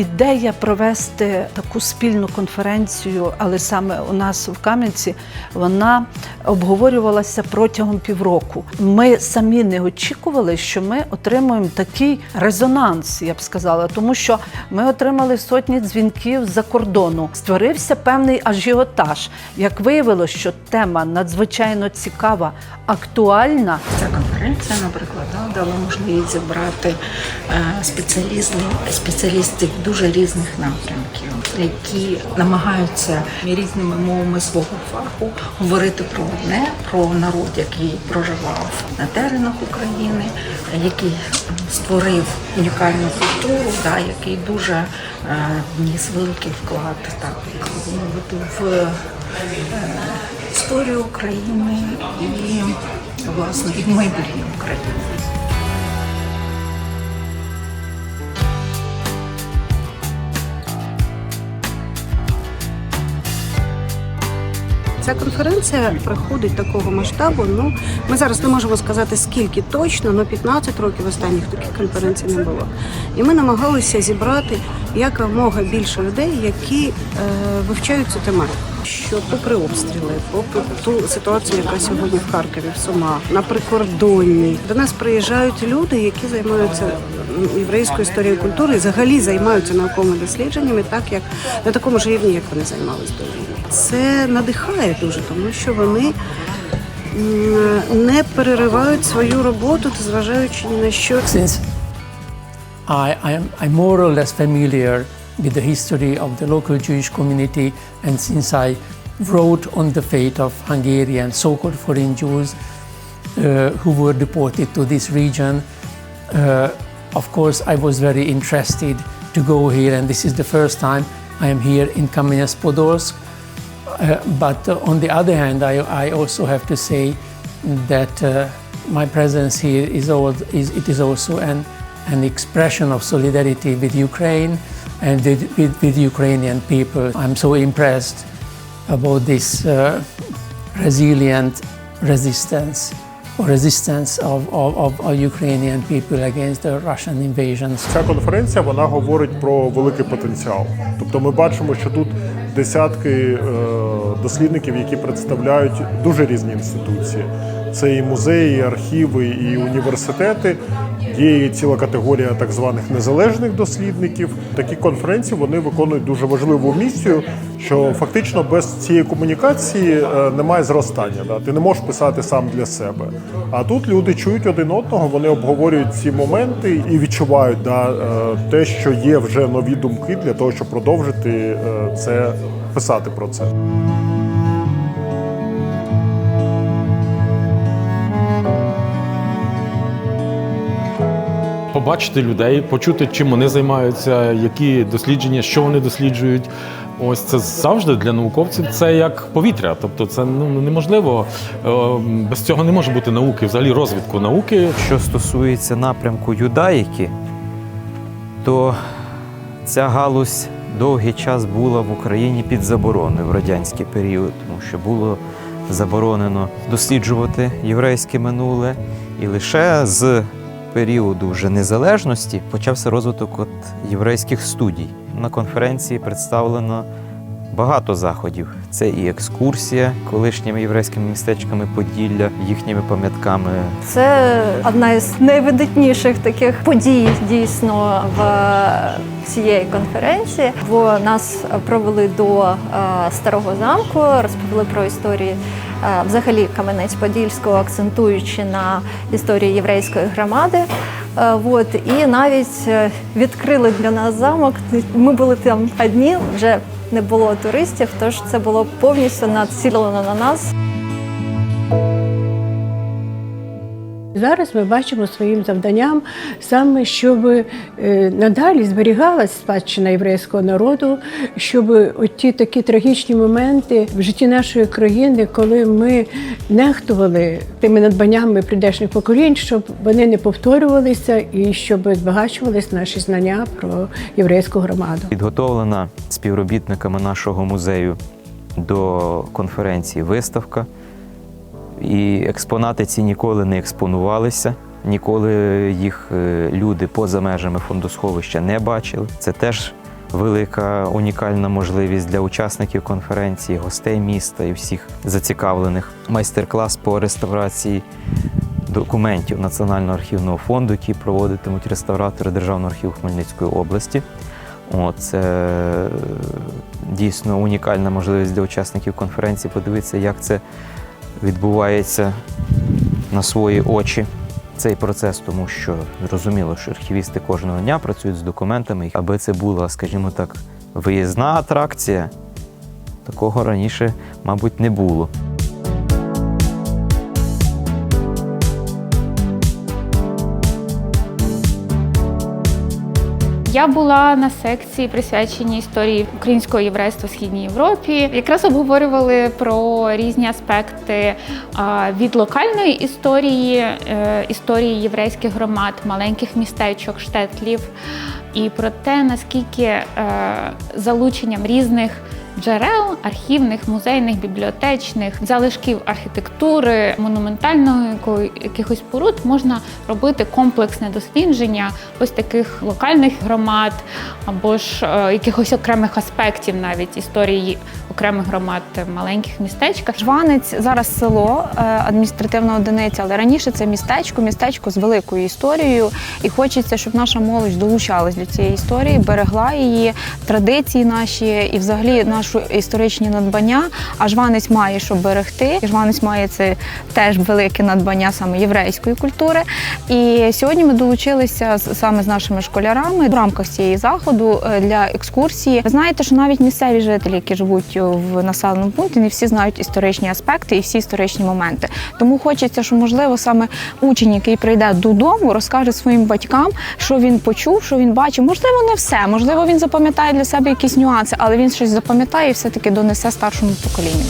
ідея провести таку спільну конференцію, але саме у нас в Кам'янці вона обговорювалася протягом півроку. Ми самі не очікували, що ми отримуємо такий резонанс, я б сказала, тому що ми отримали сотні дзвінків з-за кордону. Створився певний ажіотаж. Як виявилося, що тема надзвичайно цікава, актуальна. Ця конференція, наприклад, да, дала можливість зібрати е, спеціалістів, спеціалістів дуже різних напрямків, які намагаються різними мовами свого фаху говорити про одне, про народ, який проживав на теренах України, який створив унікальну культуру, да, який дуже е, вніс великий вклад так, мовити, в е, історію України і власне і в майбутнє України. Ця конференція проходить такого масштабу. Ну ми зараз не можемо сказати скільки точно, але 15 років останніх таких конференцій не було. І ми намагалися зібрати якомога більше людей, які е, вивчають цю тематику. Що попри обстріли, попри ту ситуацію, яка сьогодні в Харкові, в Сумах, на прикордонні, до нас приїжджають люди, які займаються єврейською історією культури взагалі займаються науковими дослідженнями, так як на такому ж рівні, як вони займалися до війни. Це надихає дуже, тому що вони м, не переривають свою роботу, зважаючи ні на що. since I, I am I'm more or less familiar with the history of the local Jewish community, and since I wrote on the fate of Hungarian so-called foreign Jews uh, who were deported to this region, uh, of course I was very interested to go here, and this is the first time I am here in Kamenets-Podolsk. Uh, but uh, on the other hand, I, I also have to say that uh, my presence here is, all, is it is also an, an expression of solidarity with Ukraine and with, with, with Ukrainian people. I'm so impressed about this uh, resilient resistance or resistance of, of, of our Ukrainian people against the Russian invasions. Ця конференція вона говорить про великий потенціал. Тобто ми бачимо, що тут десятки е, дослідників, які представляють дуже різні інституції. Це і музеї, і архіви, і університети. Є ціла категорія так званих незалежних дослідників. Такі конференції вони виконують дуже важливу місію, що фактично без цієї комунікації е, немає зростання. Да? Ти не можеш писати сам для себе. А тут люди чують один одного, вони обговорюють ці моменти і відчувають да, е, те, що є вже нові думки для того, щоб продовжити е, це писати про це. Побачити людей, почути, чим вони займаються, які дослідження, що вони досліджують. Ось це завжди для науковців це як повітря. Тобто, це ну неможливо е, без цього не може бути науки, взагалі розвитку науки. Що стосується напрямку юдаїки, то ця галузь довгий час була в Україні під забороною в радянський період, тому що було заборонено досліджувати єврейське минуле. І лише з періоду вже незалежності почався розвиток от єврейських студій. На конференції представлено багато заходів. Це і екскурсія колишніми єврейськими містечками Поділля, їхніми пам'ятками, Це одна із найвидатніших таких подій дійсно в цієї конференції. Бо нас провели до е, старого замку, розповіли про історії е, взагалі Кам'янець-Подільського, акцентуючи на історії єврейської громади. От і навіть е, відкрили для нас замок. Ми були там одні, вже не було туристів, тож це було повністю націлено на нас. Зараз ми бачимо своїм завданням саме, щоб е, надалі зберігалась спадщина єврейського народу, щоб оті такі трагічні моменти в житті нашої країни, коли ми нехтували тими надбаннями прийдешніх поколінь, щоб вони не повторювалися і щоб збагачувались наші знання про єврейську громаду. Підготовлена співробітниками нашого музею до конференції виставка. І експонати ці ніколи не експонувалися, ніколи їх е, люди поза межами фондосховища не бачили. Це теж велика унікальна можливість для учасників конференції, гостей міста і всіх зацікавлених. Майстер-клас по реставрації документів Національного архівного фонду, які проводитимуть реставратори Державного архіву Хмельницької області. О, Це е, дійсно унікальна можливість для учасників конференції подивитися, як це відбувається на свої очі. Цей процес, тому що зрозуміло, що архівісти кожного дня працюють з документами, аби це була, скажімо так, виїзна атракція. Такого раніше, мабуть, не було. Я була на секції присвяченій історії українського єврейства в східній Європі. Якраз обговорювали про різні аспекти від локальної історії, е, історії єврейських громад, маленьких містечок, штетлів, і про те, наскільки е, залученням різних джерел архівних, музейних, бібліотечних, залишків архітектури, монументального якихось споруд можна робити комплексне дослідження ось таких локальних громад або ж е, якихось окремих аспектів навіть історії окремих громад в маленьких містечках. Жванець зараз село, е, адміністративна одиниця, але раніше це містечко, містечко з великою історією. І хочеться, щоб наша молодь долучалась до цієї історії, берегла її, традиції наші і взагалі наші історичні надбання. А Жванець має що берегти. Жванець має це теж велике надбання саме єврейської культури. І сьогодні ми долучилися саме з нашими школярами в рамках цієї заходу е, для екскурсії. Ви знаєте, що навіть місцеві жителі, які живуть в населеному пункті, не всі знають історичні аспекти і всі історичні моменти. Тому хочеться, що можливо саме учень, який прийде додому, розкаже своїм батькам, що він почув, що він бачив. Можливо, не все, можливо, він запам'ятає для себе якісь нюанси, але він щось запам'ятає і все таки донесе старшому поколінню.